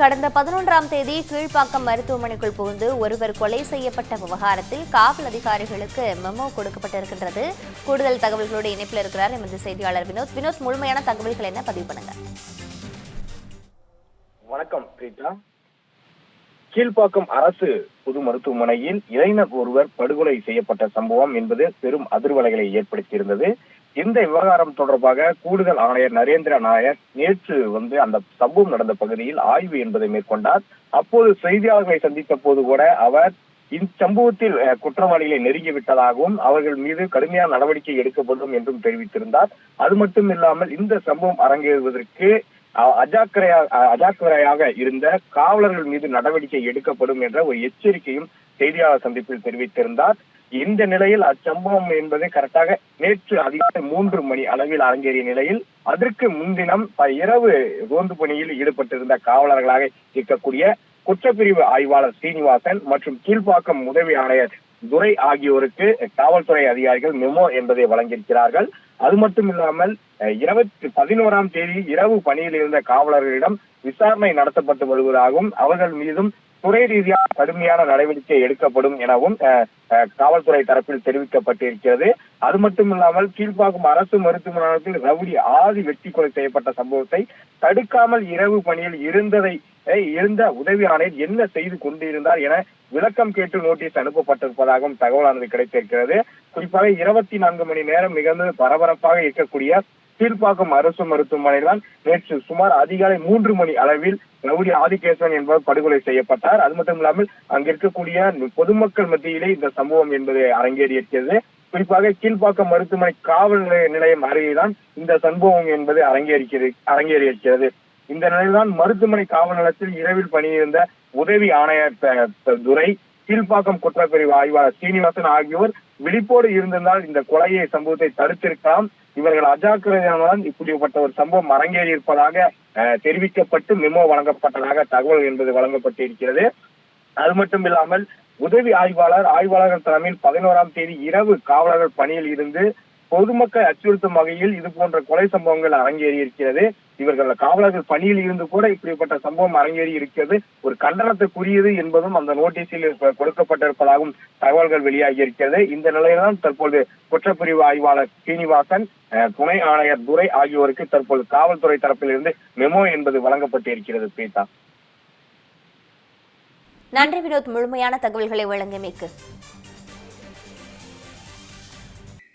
கடந்த பதினொன்றாம் தேதி கீழ்ப்பாக்கம் மருத்துவமனைக்குள் புகுந்து ஒருவர் கொலை செய்யப்பட்ட விவகாரத்தில் காவல் அதிகாரிகளுக்கு மெமோ கொடுக்கப்பட்டிருக்கின்றது. கூடுதல் தகவல்களோடு இணைப்பில் இருக்கிறார் எமது செய்தியாளர் வினோத். வினோத் முழுமையான தகவல்கள் என்ன? பதிவு பண்ணுங்க. வணக்கம் பிரீதா கீழ்ப்பாக்கம் அரசு பொது மருத்துவமனையில் இளைஞர் ஒருவர் படுகொலை செய்யப்பட்ட சம்பவம் என்பது பெரும் அதிர்வலைகளை ஏற்படுத்தியிருந்தது. இந்த விவகாரம் தொடர்பாக கூடுதல் ஆணையர் நரேந்திர நாயர் நேற்று வந்து அந்த சம்பவம் நடந்த பகுதியில் ஆய்வு என்பதை மேற்கொண்டார். அப்போது செய்தியாளர்களை சந்தித்த போது கூட அவர் இச்சம்பவத்தில் குற்றவாளிகளை குற்றவாளிகளை நெருங்கிவிட்டதாகவும் அவர்கள் மீது கடுமையான நடவடிக்கை எடுக்கப்படும் என்றும் தெரிவித்திருந்தார். அது மட்டும் இல்லாமல் இந்த சம்பவம் அரங்கேறுவதற்கு அஜாக்கிரையா அஜாக்கிரையாக இருந்த காவலர்கள் மீது நடவடிக்கை எடுக்கப்படும் என்ற ஒரு எச்சரிக்கையும் செய்தியாளர் சந்திப்பில் தெரிவித்திருந்தார். இந்த நிலையில் அச்சம்பவம் என்பது கரெக்டாக நேற்று அதிகாலை மூன்று மணி அளவில் அரங்கேறிய நிலையில் அதற்கு முன்தினம் இரவு ரோந்து பணியில் ஈடுபட்டிருந்த காவலர்களாக இருக்கக்கூடிய குற்றப்பிரிவு ஆய்வாளர் சீனிவாசன் மற்றும் கீழ்ப்பாக்கம் உதவி ஆணையர் துரை ஆகியோருக்கு காவல்துறை அதிகாரிகள் மெமோ என்பதை வழங்கியிருக்கிறார்கள். அது மட்டும் இல்லாமல் இருபத்தி பதினோராம் தேதி இரவு பணியில் இருந்த காவலர்களிடம் விசாரணை நடத்தப்பட்டு வருவதாகவும் அவர்கள் மீதும் துறை ரீதியாக கடுமையான நடவடிக்கை எடுக்கப்படும் எனவும் அஹ், அஹ், காவல்துறை தரப்பில் தெரிவிக்கப்பட்டிருக்கிறது. அது மட்டும் இல்லாமல் கீழ்ப்பாக்கம் அரசு மருத்துவமனையில் ரவுடி ஆதி வெட்டி கொலை செய்யப்பட்ட சம்பவத்தை தடுக்காமல் இரவு பணியில் இருந்ததை இருந்த உதவி ஆணையர் என்ன செய்து கொண்டிருந்தார் என விளக்கம் கேட்டு நோட்டீஸ் அனுப்பப்பட்டிருப்பதாகவும் தகவலானது கிடைத்திருக்கிறது. குறிப்பாக இருபத்தி நான்கு மணி நேரம் மிகுந்த பரபரப்பாக இருக்கக்கூடிய கீழ்ப்பாக்கம் அரசு மருத்துவமனையில் தான் நேற்று சுமார் அதிகாலை மூன்று மணி அளவில் ரவுடி ஆதிகேசன் என்பவர் படுகொலை செய்யப்பட்டார். அது மட்டும் இல்லாமல் அங்க இருக்கக்கூடிய பொதுமக்கள் மத்தியிலே இந்த சம்பவம் என்பது அரங்கேறியிருக்கிறது குறிப்பாக கீழ்ப்பாக்கம் மருத்துவமனை காவல் நிலைய- நிலையம் அருகேதான் இந்த சம்பவம் என்பது அரங்கேறிக்கிறது அரங்கேறியிருக்கிறது. இந்த நிலையில்தான் மருத்துவமனை காவல் நிலையத்தில் இரவில் பணியிருந்த உதவி ஆணையர் துறை துரை கீழ்ப்பாக்கம் குற்றப்பிரிவு ஆய்வாளர் சீனிவாசன் ஆகியோர் விழிப்போடு இருந்திருந்தால் இந்த கொலையை சம்பவத்தை தடுத்திருக்கலாம். இவர்கள் அஜாக்கிரதையானால் இப்படிப்பட்ட ஒரு சம்பவம் அரங்கேறி இருப்பதாக அஹ், தெரிவிக்கப்பட்டு மெமோ வழங்கப்பட்டதாக தகவல் என்பது வழங்கப்பட்டிருக்கிறது. அது மட்டும் இல்லாமல் உதவி ஆய்வாளர் ஆய்வாளர்கள் தலைமையில் பதினோராம் தேதி இரவு காவலர்கள் பணியில் இருந்து பொதுமக்கள் அச்சுறுத்தும் வகையில் இது போன்ற கொலை சம்பவங்கள் அரங்கேறி இருக்கிறது. இவர்கள் காவலர்கள் பணியில் இருந்து கூட இப்படிப்பட்ட சம்பவம் அரங்கேறி இருக்கிறது. ஒரு கண்டனத்துக்குரியது என்பதும் அந்த நோட்டீஸில் கொடுக்கப்பட்டிருப்பதாகவும் தகவல்கள் வெளியாகி இருக்கிறது. இந்த நிலையில்தான் தற்போது குற்றப்பிரிவு ஆய்வாளர் சீனிவாசன் அஹ், துணை ஆணையர் துரை ஆகியோருக்கு தற்போது காவல்துறை தரப்பிலிருந்து மெமோ என்பது வழங்கப்பட்டிருக்கிறது பிரீதா. நன்றி வினோத் முழுமையான தகவல்களை வழங்கியமைக்கு.